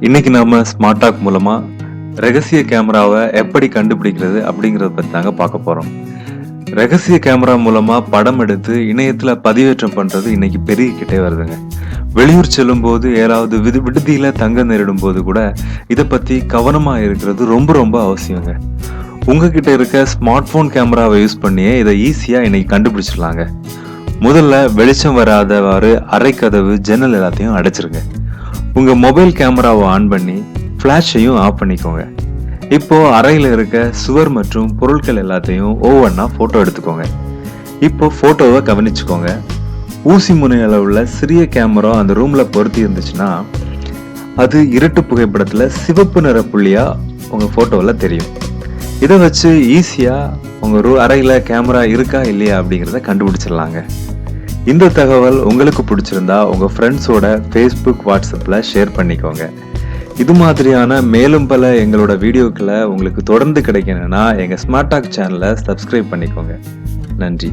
இன்னைக்கு நாம smart talk மூலமா ரகசிய கேமராவை எப்படி கண்டுபிடிக்கிறது அப்படிங்கறத பத்தி தாங்க பார்க்க போறோம். ரகசிய கேமரா மூலமா படம் எடுத்து இணையத்துல பதிவேற்றம் பண்றது இன்னைக்கு பெருகிக்கிட்டே வருதுங்க. வெளியூர் செல்லும் போது ஏதாவது விடு விடுதியில தங்க நேரிடும் போது கூட இதை பத்தி கவனமா இருக்கிறது ரொம்ப ரொம்ப அவசியங்க. உங்ககிட்ட இருக்க ஸ்மார்ட் போன் கேமராவை யூஸ் பண்ணியே இதை ஈஸியா இன்னைக்கு கண்டுபிடிச்சிடலாங்க. முதல்ல வெளிச்சம் வராதவாறு அரைக்கதவு ஜன்னல் எல்லாத்தையும் அடைச்சிருங்க. உங்கள் மொபைல் கேமராவை ஆன் பண்ணி ஃப்ளாஷையும் ஆஃப் பண்ணிக்கோங்க. இப்போ அறையில் இருக்க சுவர் மற்றும் பொருட்கள் எல்லாத்தையும் ஒவ்வொன்றா ஃபோட்டோ எடுத்துக்கோங்க. இப்போ ஃபோட்டோவை கவனிச்சுக்கோங்க. ஊசி முனை உள்ள சிறிய கேமரா அந்த ரூமில் பொருத்தி இருந்துச்சுன்னா அது இருட்டு புகைப்படத்தில் சிவப்பு நிற புள்ளியாக உங்கள் ஃபோட்டோவில் தெரியும். இதை வச்சு ஈஸியாக உங்கள் ரூ அறையில் கேமரா இருக்கா இல்லையா அப்படிங்கிறத கண்டுபிடிச்சிடலாங்க. இந்த தகவல் உங்களுக்கு பிடிச்சிருந்தா உங்கள் ஃப்ரெண்ட்ஸோட ஃபேஸ்புக் வாட்ஸ்அப்பில் ஷேர் பண்ணிக்கோங்க. இது மாதிரியான மேலும் பல எங்களோட வீடியோக்களை உங்களுக்கு தொடர்ந்து கிடைக்கணும்னா எங்கள் ஸ்மார்ட் டாக் சேனலை சப்ஸ்கிரைப் பண்ணிக்கோங்க. நன்றி.